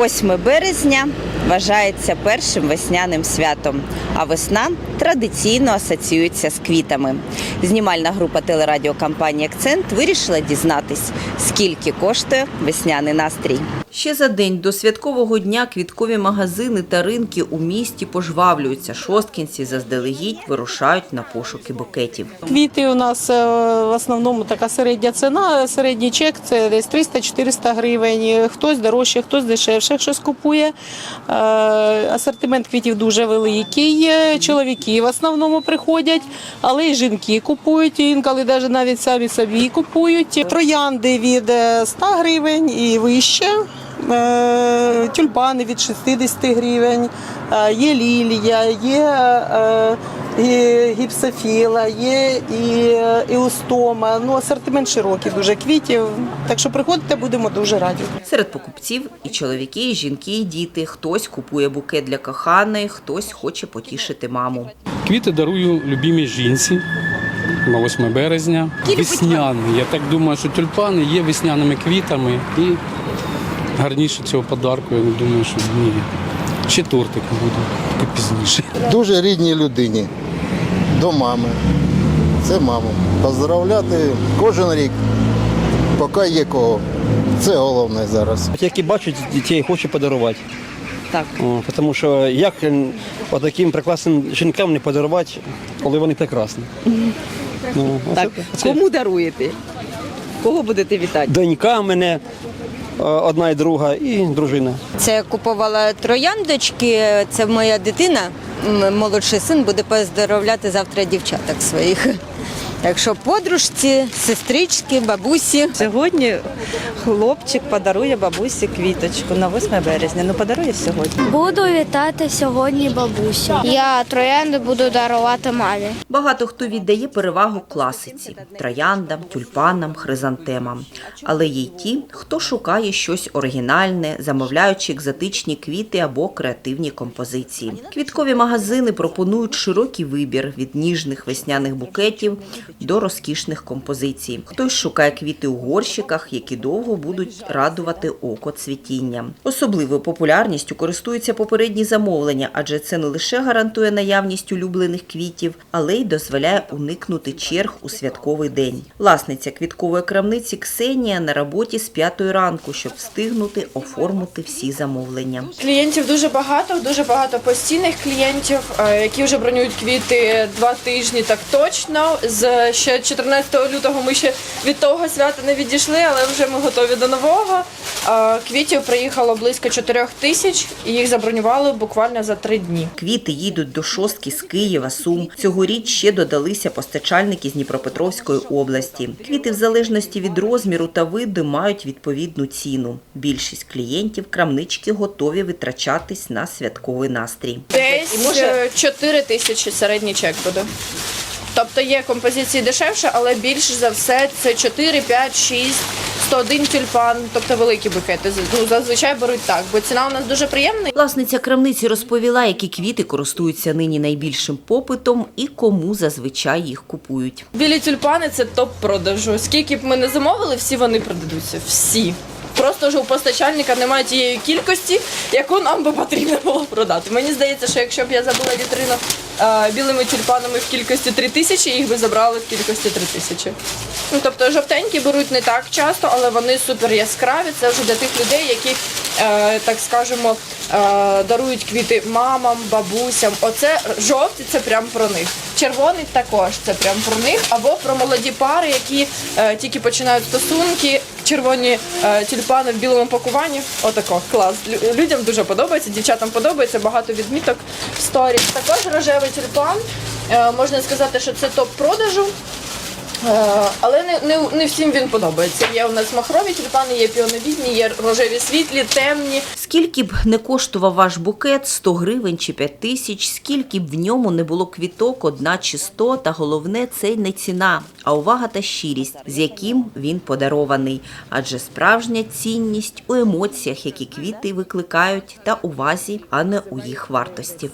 8 березня вважається першим весняним святом, а весна традиційно асоціюється з квітами. Знімальна група телерадіокомпанії Акцент вирішила дізнатись, скільки коштує весняний настрій. Ще за день до святкового дня квіткові магазини та ринки у місті пожвавлюються. Шосткінці заздалегідь вирушають на пошуки букетів. Квіти у нас е, в основному така середня ціна. Середній чек це десь 300-400 гривень. Хтось дорожче, хтось дешевше щось купує. Е, Асортимент квітів дуже великий. Е, Чоловіки в основному приходять, але й жінки купують. Інколи навіть самі собі купують. Троянди від е, 100 гривень і вище. Е, Тюльпани від 60 гривень, е, є лілія, є е, гіпсофіла, є і, і устома. Ну, асортимент широкий дуже квітів. Так що приходите, будемо дуже раді. Серед покупців і чоловіки, і жінки, і діти. Хтось купує букет для коханої, хтось хоче потішити маму. Квіти дарую любімій жінці на 8 березня. Весняний. Я так думаю, що тюльпани є весняними квітами і гарніше цього подарку, я не думаю, що ні. Ще тортик буде тільки пізніше. дуже рідній людині, до мами. Це маму. Поздравляти кожен рік, поки є кого. Це головне зараз. Які бачать дітей, хочу подарувати. Так. О, Тому що як таким прекрасним жінкам не подарувати, коли вони прекрасні. Ну, Так, оце кому даруєте? Кого будете вітати? Донька мене одна і друга, і дружина. Це я купувала трояндочки. Це моя дитина, молодший син буде поздоровляти завтра дівчаток своїх. Так що подружці, сестрички, бабусі. Сьогодні хлопчик подарує бабусі квіточку на 8 березня. Ну подарує сьогодні. Буду вітати сьогодні бабусю. Я троянди буду дарувати мамі. Багато хто віддає перевагу класиці трояндам, тюльпанам, хризантемам. Але є й ті, хто шукає щось оригінальне, замовляючи екзотичні квіти або креативні композиції. Квіткові магазини пропонують широкий вибір від ніжних весняних букетів до розкішних композицій. Хтось шукає квіти у горщиках, які довго будуть радувати око цвітінням. Особливою популярністю користуються попередні замовлення, адже це не лише гарантує наявність улюблених квітів, але й дозволяє уникнути черг у святковий день. Власниця квіткової крамниці Ксенія на роботі з п'ятої ранку, щоб встигнути оформити всі замовлення. Клієнтів дуже багато, дуже багато постійних клієнтів, е, які вже бронюють квіти два тижні, так точно. З ще 14 лютого ми ще від того свята не відійшли, але вже ми готові до нового. Е, Квітів приїхало близько 4 тисяч, і їх забронювали буквально за три дні. Квіти їдуть до шостки з Києва, Сум. Цьогоріч ще додалися постачальники з Дніпропетровської області. Квіти в залежності від розміру та виду мають відповідну ціну. Більшість клієнтів крамнички готові витрачатись на святковий настрій. Десь е, 4 тисячі середній чек буде. Тобто є композиції дешевше, але більш за все це 4, 5, 6, 101 тюльпан, тобто великі букети. Ну, зазвичай беруть так, бо ціна у нас дуже приємна. Власниця крамниці розповіла, які квіти користуються нині найбільшим попитом і кому зазвичай їх купують. Білі тюльпани це топ продажу. Скільки б ми не замовили, всі вони продадуться. Всі. Просто вже у постачальника немає тієї кількості, яку нам би потрібно було продати. Мені здається, що якщо б я забула вітрину е, білими тюльпанами в кількості 3 тисячі, їх би забрали в кількості 3 тисячі. Ну, тобто жовтенькі беруть не так часто, але вони супер яскраві. Це вже для тих людей, які, е, так скажемо, е, дарують квіти мамам, бабусям. Оце жовті, це прям про них. Червоний також це прям про них. Або про молоді пари, які тільки починають стосунки, червоні е, тюльпани в білому пакуванні. Отако, клас. Людям дуже подобається, дівчатам подобається, багато відміток в сторі. Також рожевий тюльпан. Е, можна сказати, що це топ продажу. Е, Але не, не, не всім він подобається. Є у нас махрові тюльпани, є піоновідні, є рожеві світлі, темні. Скільки б не коштував ваш букет 100 гривень чи 5 тисяч, скільки б в ньому не було квіток, одна чи 100, та головне це не ціна, а увага та щирість, з яким він подарований. Адже справжня цінність у емоціях, які квіти викликають, та увазі, а не у їх вартості.